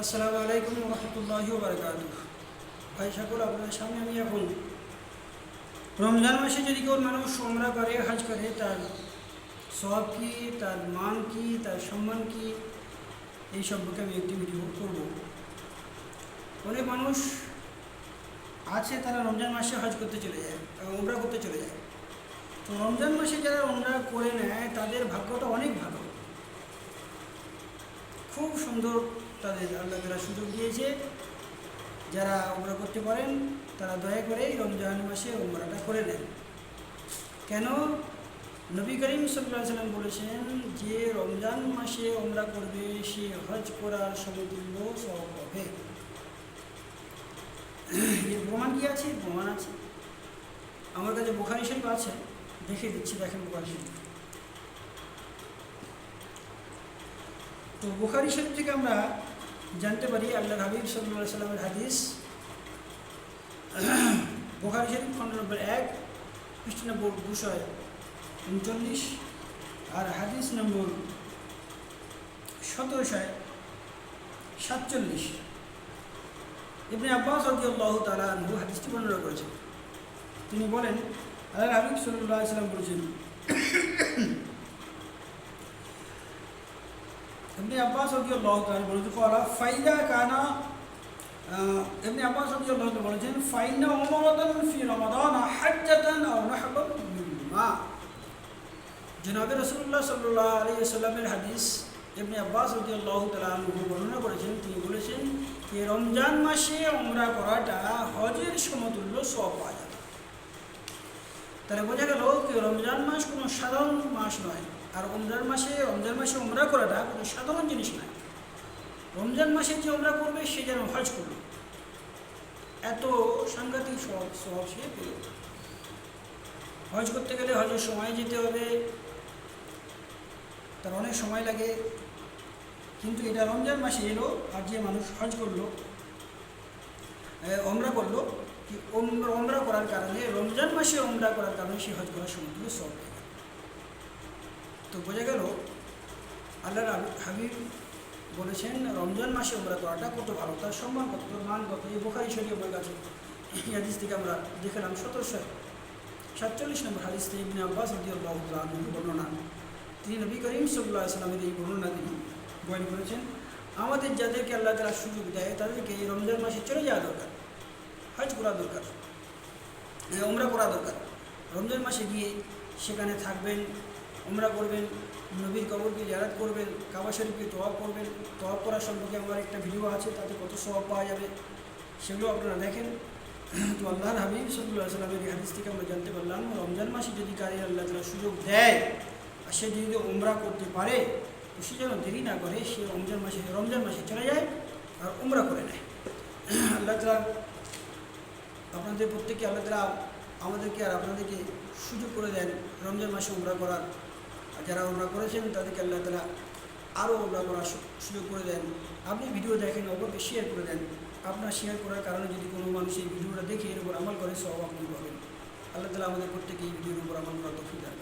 আসসালামু আলাইকুম রহমতুল্লাহি বারকাত ভাই সকল আপনাদের সামনে আমি এখন রমজান মাসে যদি কেউ মানুষ ওমরা করে, হাজ করে, তার সব কি, তার মান কি, তার সম্মান কি, এই সম্পর্কে আমি একটি ভিডিও করব। অনেক মানুষ আছে তারা রমজান মাসে হজ করতে চলে যায় ওমরা করতে চলে যায়। তো রমজান মাসে যারা ওমরা করে নেয়, তাদের ভাগ্যটা অনেক ভালো। খুব সুন্দর তাদের আল্লাহ তারা সুযোগ দিয়েছে। যারা ওমরা করতে পারেন, তারা দয়া করে রমজান মাসে ওমরাটা করে নেন। কেন? নবী করিম সাল্লাম বলেছেন, যে রমজান মাসে ওমরা করবে, সে হজ করার সমতুল্য সব হবে এর প্রমাণ কি আছে? প্রমাণ আছে। আমার কাছে বুখারি শরীফ আছে। দেখে দিচ্ছি, দেখেন বুখারি শরীফ। তো বুখারি শরীফ থেকে আমরা জানতে পারি আল্লাহ হাবিব সাল্লাহ সাল্লামের হাদিস। বুখারি শরীফ খন্ড নম্বর এক, পৃষ্ঠ নম্বর দুশো উনচল্লিশ আর হাদিস নম্বর সতেরোশো সাতচল্লিশ। ইবনে আব্বাস আল্লাহ তালা হাদিসটি বর্ণনা করেছেন। তিনি বলেন আল্লাহ হাবিব সাল্লাহ সাল্লাম বলেছেন এমনি আব্বাস রদিয়াল্লাহ তাআলা বলেছেন কলা ফাইদা কানা ইবনে আব্বাস রদিয়াল্লাহ তাআলা বলেছেন ফাইনা উমরাতান ফি রমাদান হাজ্জাতান আও নাহবান মিম্মা জনাবে রাসূলুল্লাহ সাল্লাল্লাহু আলাইহি ওয়াসাল্লামের হাদিস ইবনে আব্বাস রদিয়াল্লাহ তাআলা বর্ণনা করেছেন তিনি বলেছেন যে রমজান মাসে উমরা করাটা হজের সমতুল্য সব পাওয়া যায় তাহলে বোঝা গেল যে রমজান মাস কোনো সাধারণ মাস নয় আর রমজান মাসে রমজান মাসে ওমরা করাটা কোনো সাধারণ জিনিস নয়। রমজান মাসে যে ওমরা করবে, সে যেন হজ করবে। এত সাংঘাতিক সব সব সে পেল হজ করতে গেলে হজের সময় যেতে হবে। তার অনেক সময় লাগে। কিন্তু এটা রমজান মাসে এলো আর যে মানুষ হজ করল ওমরা করল ওমরা করার কারণে, রমজান মাসে ওমরা করার কারণে সে হজ করার সমতুল্য সব তো বোঝা গেল আল্লাহর হাবিব বলেছেন, রমজান মাসে ওমরা করাটা কত ভালো, তার সম্মান কত মান কত এই বোখারি শরীফ আমার কাছে হাদিস থেকে আমরা দেখলাম সতেরোশো সাতচল্লিশ নম্বর হাদিস থেকে ইবনে আব্বাস বর্ণনা। তিনি নবী করিম সাল্লাহ আসলামের এই বর্ণনা তিনি বয়ন করেছেন, আমাদের যাদেরকে আল্লাহ তারা সুযোগ দেয়, তাদেরকে এই রমজান মাসে চলে যাওয়া দরকার, হজ করা দরকার ওমরা করা দরকার। রমজান মাসে গিয়ে সেখানে থাকবেন ওমরা করবেন নবীর কবরকে জারাত করবেন, কাবা শরীফকে তোয়াব করবেন। তোয়াব করার সম্পর্কে আমার একটা ভিডিও আছে, তাতে কত স্বভাব পাওয়া যাবে সেগুলো আপনারা দেখেন। তো আল্লাহর হাবিব সাল্লাহ সাল্লামের এই হাদিস থেকে আমরা জানতে পারলাম, রমজান মাসে যদি কারি আল্লাহ তালা সুযোগ দেয় আর সে যদি উমরা করতে পারে, তো সে যেন দেরি না করে, সে রমজান মাসে রমজান মাসে চলে যায় আর উমরা করে নেয়। আল্লাহ তালা আপনাদের প্রত্যেকে আল্লাহ তালা আমাদেরকে আর আপনাদেরকে সুযোগ করে দেন রমজান মাসে উমরা করার। যারা উমরা করেছেন, তাদেরকে আল্লাহ তালা আরও উমরা করার সুযোগ করে দেন। আপনি ভিডিও দেখেন, অপরকে শেয়ার করে দেন। আপনার শেয়ার করার কারণে যদি কোনো মানুষ এই ভিডিওটা দেখে এর উপর আমল করে সব আপনি পাবেন। আল্লাহ তালা আমাদের প্রত্যেকে এই ভিডিওর উপর আমল করা দেন